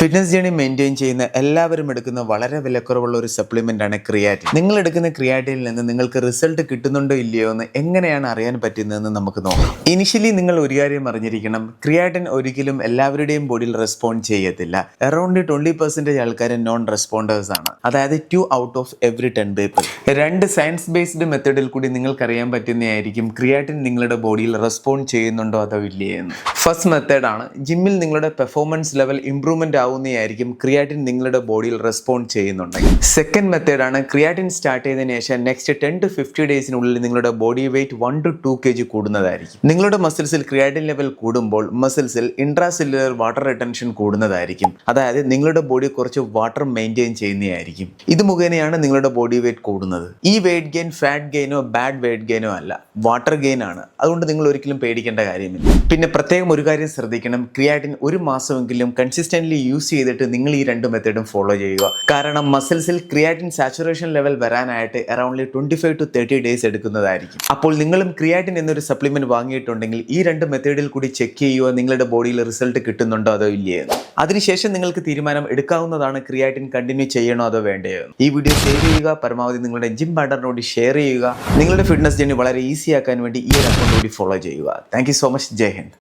Fitness journey maintain ചെയ്യുന്ന എല്ലാവരും എടുക്കുന്ന വളരെ വിലക്കുറവുള്ള ഒരു സപ്ലിമെന്റ് ആണ് ക്രിയാറ്റിൻ നിങ്ങൾ എടുക്കുന്ന ക്രിയാറ്റിനിൽ നിന്ന് നിങ്ങൾക്ക് റിസൾട്ട് കിട്ടുന്നുണ്ടോ ഇല്ലയോ എന്ന് എങ്ങനെയാണ് അറിയാൻ പറ്റുന്നതെന്ന് നമുക്ക് നോക്കാം. ഇനിഷ്യലി നിങ്ങൾ ഒരു കാര്യം അറിഞ്ഞിരിക്കണം. ക്രിയാറ്റിൻ ഒരിക്കലും എല്ലാവരുടെയും ബോഡിയിൽ റെസ്പോണ്ട് ചെയ്യത്തില്ല. അറൌണ്ട് ട്വന്റി പെർസെന്റേജ് ആൾക്കാർ നോൺ റെസ്പോണ്ടേഴ്സ് ആണ്. അതായത് two out of every ten people രണ്ട് സയൻസ് ബേസ്ഡ് മെത്തേഡിൽ കൂടി നിങ്ങൾക്ക് അറിയാൻ പറ്റുന്നതായിരിക്കും ക്രിയാറ്റിൻ നിങ്ങളുടെ ബോഡിയിൽ റെസ്പോണ്ട് ചെയ്യുന്നുണ്ടോ അതോ ഇല്ലയോ എന്ന്. ഫസ്റ്റ് മെത്തേഡാണ് ജിമ്മിൽ നിങ്ങളുടെ പെർഫോമൻസ് ലെവൽ ഇംപ്രൂവ്മെന്റ് ആവുന്നതായിരിക്കും ക്രിയാറ്റിൻ നിങ്ങളുടെ ബോഡിയിൽ റെസ്പോണ്ട് ചെയ്യുന്നുണ്ടെങ്കിൽ. സെക്കൻഡ് മെത്തേഡാണ് ക്രിയാറ്റിൻ സ്റ്റാർട്ട് ചെയ്തതിനു ശേഷം നെക്സ്റ്റ് ടെൻ ടു ഫിഫ്റ്റി ഡേയ്സിനുള്ളിൽ നിങ്ങളുടെ body weight one to two K G കൂടുന്നതായിരിക്കും. നിങ്ങളുടെ മസിൽസിൽ ക്രിയാറ്റിൻ ലെവൽ കൂടുമ്പോൾ മസിൽസിൽ ഇൻട്രാസെല്ലുലർ വാട്ടർ റിട്ടൻഷൻ കൂടുന്നതായിരിക്കും. അതായത് നിങ്ങളുടെ ബോഡി കുറച്ച് വാട്ടർ മെയിന്റെയിൻ ചെയ്യുന്നതായിരിക്കും. ഇത് മുഖേനയാണ് നിങ്ങളുടെ ബോഡി വെയിറ്റ് കൂടുന്നത്. ഈ വെയിറ്റ് ഗെയിൻ ഫാറ്റ് ഗെയിനോ ബാഡ് വെയിറ്റ് ഗെയിനോ അല്ല വാട്ടർ ഗെയിൻ ആണ്. അതുകൊണ്ട് നിങ്ങൾ ഒരിക്കലും പേടിക്കേണ്ട കാര്യമില്ല. പിന്നെ പ്രത്യേകം ഒരു കാര്യം ശ്രദ്ധിക്കണം. ക്രിയാറ്റിൻ ഒരു മാസമെങ്കിലും കൺസിസ്റ്റന്റ്ലി യൂസ് ചെയ്തിട്ട് നിങ്ങൾ ഈ രണ്ട് മെത്തേഡും ഫോളോ ചെയ്യുക. കാരണം മസിൽസിൽ ക്രിയാറ്റിൻ സാച്ചുറേഷൻ ലെവൽ വരാനായിട്ട് aroundly twenty five to thirty days എടുക്കുന്നതായിരിക്കും. അപ്പോൾ നിങ്ങളും ക്രിയാറ്റിൻ എന്നൊരു സപ്ലിമെന്റ് വാങ്ങിയിട്ടുണ്ടെങ്കിൽ ഈ രണ്ട് മെത്തേഡിൽ കൂടി ചെക്ക് ചെയ്യുക നിങ്ങളുടെ ബോഡിയിൽ റിസൾട്ട് കിട്ടുന്നുണ്ടോ അതോ ഇല്ലയോ. അതിനുശേഷം നിങ്ങൾക്ക് തീരുമാനം എടുക്കാവുന്നതാണ് ക്രിയാറ്റിൻ കണ്ടിന്യൂ ചെയ്യണോ അതോ വേണ്ടയോ ഈ വീഡിയോ ഷെയർ ചെയ്യുക പരമാവധി നിങ്ങളുടെ ജിം പാർട്ണറിനോട് ഷെയർ ചെയ്യുക. നിങ്ങളുടെ ഫിറ്റ്നസ് ജേണി വളരെ ഈസി ആക്കാൻ വേണ്ടി ഈ ഒരു അക്കൗണ്ട് കൂടി ഫോളോ ചെയ്യുക. Thank so much Jai Hind.